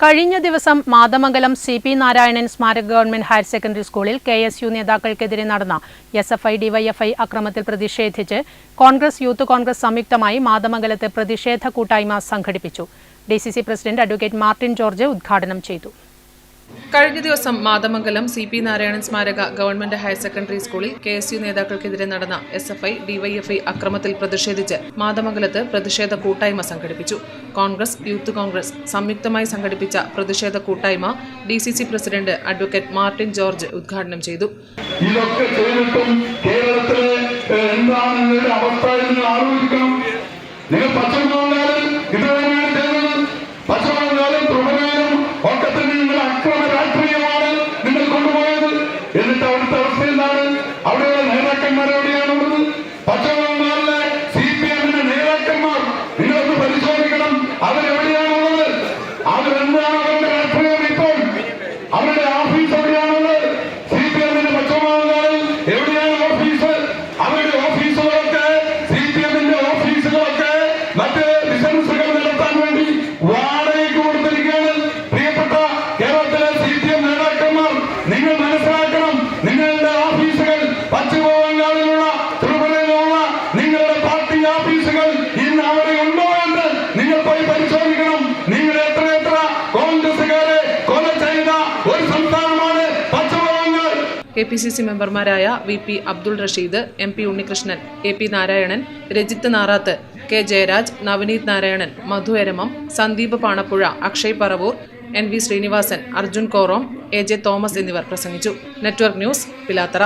കഴിഞ്ഞ ദിവസം Mathamangalam C P Narayanan സ്മാരക ഗവൺമെന്റ് ഹയർ സെക്കൻഡറി സ്കൂളിൽ കെ എസ് യു നേതാക്കൾക്കെതിരെ നടന്ന എസ് എഫ് ഐ ഡിവൈഎഫ്ഐ അക്രമത്തിൽ പ്രതിഷേധിച്ച് കോൺഗ്രസ് യൂത്ത് കോൺഗ്രസ് സംയുക്തമായി മാതമംഗലത്ത് പ്രതിഷേധ കൂട്ടായ്മ സംഘടിപ്പിച്ചു. D C C president advocate Martin George ഉദ്ഘാടനം ചെയ്തു. കഴിഞ്ഞ ദിവസം മാതമംഗലം സി പി നാരായണൻ സ്മാരക ഗവൺമെന്റ് ഹയർ സെക്കൻഡറി സ്കൂളിൽ കെ എസ് യു നേതാക്കൾക്കെതിരെ നടന്ന എസ് എഫ് ഐ ഡിവൈഎഫ്ഐ അക്രമത്തിൽ പ്രതിഷേധിച്ച് മാതമംഗലത്ത് പ്രതിഷേധ കൂട്ടായ്മ സംഘടിപ്പിച്ചു. കോൺഗ്രസ് യൂത്ത് കോൺഗ്രസ് സംയുക്തമായി സംഘടിപ്പിച്ച പ്രതിഷേധ കൂട്ടായ്മ D C C president advocate Martin George ഉദ്ഘാടനം ചെയ്തു. ഇതൊക്കെ ചെയ്തിട്ടും കേരളത്തിലെ അവസ്ഥ അവിടെയുള്ള നേതാക്കന്മാർ എവിടെയാണുള്ളത് പശ്ചിമബംഗാളിലെ സി പി എമ്മിന്റെ നേതാക്കന്മാർ നിങ്ങളൊന്ന് പരിശോധിക്കണം. അവരെവിടെയാണുള്ളത് അവരെന്താണ് അവരുടെ രാഷ്ട്രീയം ഇപ്പോൾ? അവരുടെ ഓഫീസ് എവിടെയാണുള്ളത് സി പി എമ്മിന്റെ പശ്ചിമബംഗാളിൽ എവിടെയാണ് ഓഫീസ്? അവരുടെ ഓഫീസുകളൊക്കെ സി പി എമ്മിന്റെ ഓഫീസുകളൊക്കെ മറ്റ് ബിസിനസ്സുകൾ നടത്താൻ വേണ്ടി വാടകയ്ക്ക് കൊടുത്തിരിക്കുകയാണ്. പ്രിയപ്പെട്ട കേരളത്തിലെ സി പി എം നേതാക്കന്മാർ നിങ്ങൾ കെ പി സി സി മെമ്പർമാരായ V P Abdul Rasheed M P Unnikrishnan A P Narayanan Rajith Narath K Jayaraj Navaneeth Narayanan Madhu Eramam Sandeep Panappuzha Akshay Paravur N V Srinivasan Arjun Korom A J Thomas എന്നിവർ പ്രസംഗിച്ചു. Network news Pilathara.